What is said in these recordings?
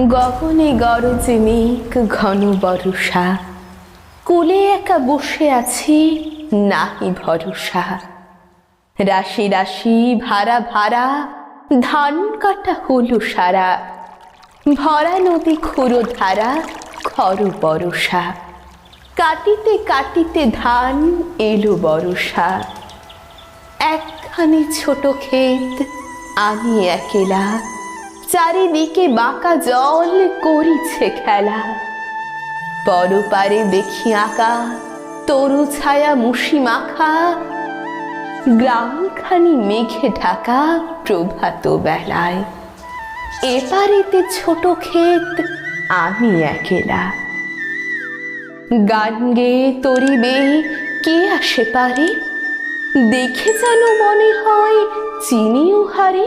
গগনে গরজে মেঘ ঘন বরষা। কুলে একা বসে আছি, নাহি ভরসা। রাশি রাশি ভাড়া ভাড়া, ধান কাটা হলো সারা। ভরা নদী খুঁড়ো ধারা খর বরষা। কাটিতে কাটিতে ধান এলো বরষা। একখানি ছোট ক্ষেত, আমি একেলা। চারিদিকে বাঁকা জল করিছে খেলা। পরপারে দেখি আঁকা, তরু ছায়া মুশি মাখা, গ্রামখানি মেঘে ঢাকা প্রভাত বেলায়। এপারেতে ছোট ক্ষেত, আমি একেলা। গান গেয়ে তরিবে, কে আসে পারে? দেখে যেন মনে হয় চিনিও হারে।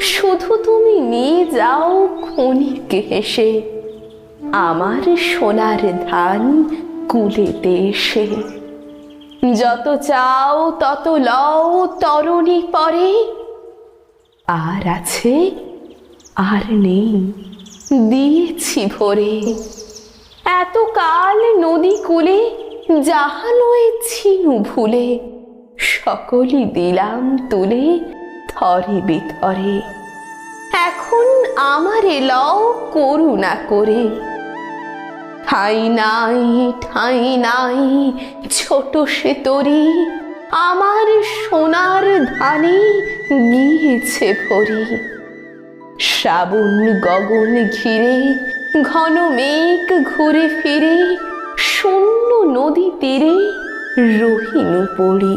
শুধু তুমি নিয়ে যাও ক্ষণিক হেসে। আমার সোনার ধান কুলেতে এসে। যত চাও তত লও তরণী পরে। আর আছে, আর নেই, দিয়েছি ভরে। এত কাল নদী কূলে জাহালয়ে ছিনু ভুলে, সকলই দিলাম তুলে। থরে বিথরে এখন আমারে লও করুণা করে। ঠাই নাই ঠাই নাই, ছোট সে তরি, আমার সোনার ধানে গিয়েছে ভরি। শ্রাবণ গগন ঘিরে, ঘন মেঘ ঘুরে ফিরে, শূন্য নদী তীরে রহিনু পড়ি।